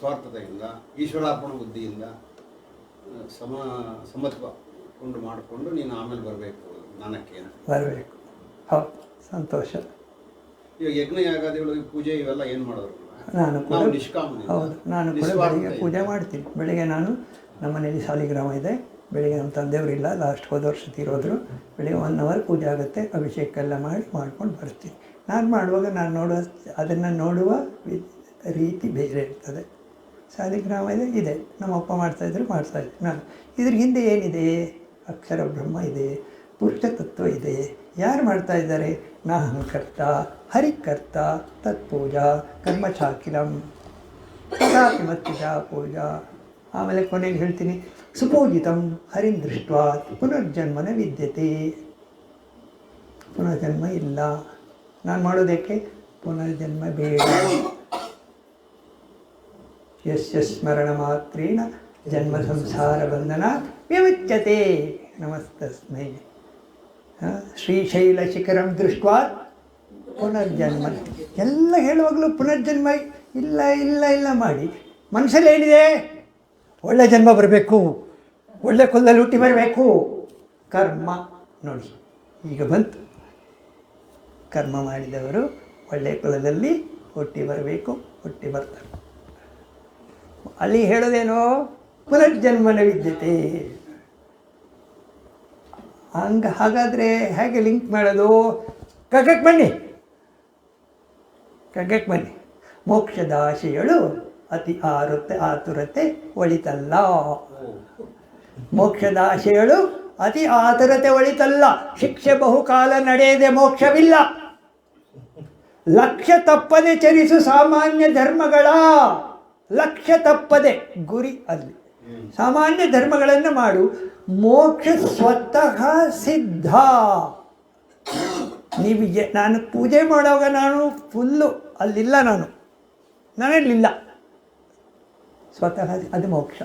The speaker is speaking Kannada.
ಸ್ವಾರ್ಥತೆಯಿಂದ ಈಶ್ವರಾರ್ಪಣ ಬುದ್ಧಿಯಿಂದ ಸಮ ಸಮತ್ವ ಕೊಂಡು ಮಾಡಿಕೊಂಡು ನೀನು ಆಮೇಲೆ ಬರಬೇಕು ನಾನಕ್ಕೆ ಬರಬೇಕು. ಹೌದು ಸಂತೋಷ. ಇವಾಗ ಯಜ್ಞ ಯಾಗಾದಿಗಳು ಪೂಜೆ ಇವೆಲ್ಲ ಏನು ಮಾಡೋದು ನಾನು ಕೂಡ ಹೌದು ನಾನು ಕೂಡ ಬೆಳಿಗ್ಗೆ ಪೂಜೆ ಮಾಡ್ತೀನಿ. ಬೆಳಿಗ್ಗೆ ನಾನು ನಮ್ಮ ಮನೇಲಿ ಸಾಲಿಗ್ರಾಮ ಇದೆ. ಬೆಳಿಗ್ಗೆ ನಮ್ಮ ತಂದೆಯವರಿಲ್ಲ ಲಾಸ್ಟ್ ಹೋದ ವರ್ಷ ತೀರೋದ್ರು. ಬೆಳಿಗ್ಗೆ ಒನ್ ಅವರ್ ಪೂಜೆ ಆಗುತ್ತೆ ಅಭಿಷೇಕ ಎಲ್ಲ ಮಾಡಿ ಮಾಡ್ಕೊಂಡು ಬರ್ತೀನಿ. ನಾನು ಮಾಡುವಾಗ ನಾನು ನೋಡೋ ಅದನ್ನು ನೋಡುವ ರೀತಿ ಬೇರೆ ಇರ್ತದೆ. ಸಾಲಿಗ್ರಾಮ ಇದೆ ಇದೆ. ನಮ್ಮಪ್ಪ ಮಾಡ್ತಾಯಿದ್ರು ಮಾಡ್ತಾಯಿದ್ರು ನಾನು, ಇದ್ರ ಹಿಂದೆ ಏನಿದೆ? ಅಕ್ಷರ ಬ್ರಹ್ಮ ಇದೆ ಪುರುಷ ತತ್ವ ಇದೆ. ಯಾರು ಮಾಡ್ತಾ ಇದ್ದಾರೆ? ನಾಹಂಕರ್ತ ಹರಿಕರ್ತ ತತ್ಪೂಜಾ ಕರ್ಮಚಾಕಿಲಂ ಕದಾಪಿ ಮತ್ತಿಜ ಪೂಜಾ. ಆಮೇಲೆ ಕೊನೆಗೆ ಹೇಳ್ತೀನಿ, ಸುಪೂಜಿತಂ ಹರಿನ್ ದೃಷ್ಟ ಪುನರ್ಜನ್ಮನ ವಿದ್ಯತೆ. ಪುನರ್ಜನ್ಮ ಇಲ್ಲ. ನಾನು ಮಾಡೋದಕ್ಕೆ ಪುನರ್ಜನ್ಮ ಬೇಡ. ಯಸ್ಯ ಸ್ಮರಣ ಮಾತ್ರೇಣ ಜನ್ಮ ಸಂಸಾರ ಬಂಧನಾತ್ ವಿಮುಚ್ಯತೆ ನಮಸ್ತಸ್ಮೈ ಶ್ರೀಶೈಲ ಶಿಖರಂ ದೃಷ್ಟ ಪುನರ್ಜನ್ಮ ಎಲ್ಲ ಹೇಳುವಾಗಲೂ ಪುನರ್ಜನ್ಮ ಇಲ್ಲ ಇಲ್ಲ ಇಲ್ಲ ಮಾಡಿ. ಮನಸ್ಸಲ್ಲಿ ಏನಿದೆ? ಒಳ್ಳೆ ಜನ್ಮ ಬರಬೇಕು, ಒಳ್ಳೆ ಕುಲದಲ್ಲಿ ಹುಟ್ಟಿ ಬರಬೇಕು. ಕರ್ಮ ನೋಡಿ, ಈಗ ಬಂತು. ಕರ್ಮ ಮಾಡಿದವರು ಒಳ್ಳೆ ಕುಲದಲ್ಲಿ ಹುಟ್ಟಿ ಬರಬೇಕು, ಹುಟ್ಟಿ ಬರ್ತಾರೆ. ಅಲ್ಲಿ ಹೇಳೋದೇನೋ, ಪುನರ್ಜನ್ಮನ ವಿದ್ಯತೆ. ಹಂಗ ಹಾಗಾದರೆ ಹೇಗೆ ಲಿಂಕ್ ಮಾಡೋದು? ಕಗ್ಗಕ್ಕೆ ಬನ್ನಿ. ಕಗ್ಗಕ್ಕೆ ಬನ್ನಿ. ಮೋಕ್ಷದ ಆಶೆಗಳು ಅತಿ ಆರುತ್ತೆ ಆತುರತೆ ಒಳಿತಲ್ಲ. ಮೋಕ್ಷದ ಆಶೆಗಳು ಅತಿ ಆತುರತೆ ಒಳಿತಲ್ಲ. ಶಿಕ್ಷೆ ಬಹುಕಾಲ ನಡೆಯದೆ ಮೋಕ್ಷವಿಲ್ಲ. ಲಕ್ಷ್ಯ ತಪ್ಪದೆ ಚರಿಸು ಸಾಮಾನ್ಯ ಧರ್ಮಗಳ. ಲಕ್ಷ್ಯ ತಪ್ಪದೆ ಗುರಿ ಅಲ್ಲಿ. ಸಾಮಾನ್ಯ ಧರ್ಮಗಳನ್ನು ಮಾಡು. ಮೋಕ್ಷ ಸ್ವತಃ ಸಿದ್ಧ. ನೀವು ನಾನು ಪೂಜೆ ಮಾಡುವಾಗ ನಾನು ಫುಲ್ಲು ಅಲ್ಲಿಲ್ಲ ನಾನು. ನಾನಲ್ಲಿಲ್ಲ. ಸ್ವತಃ ಅದು ಮೋಕ್ಷ.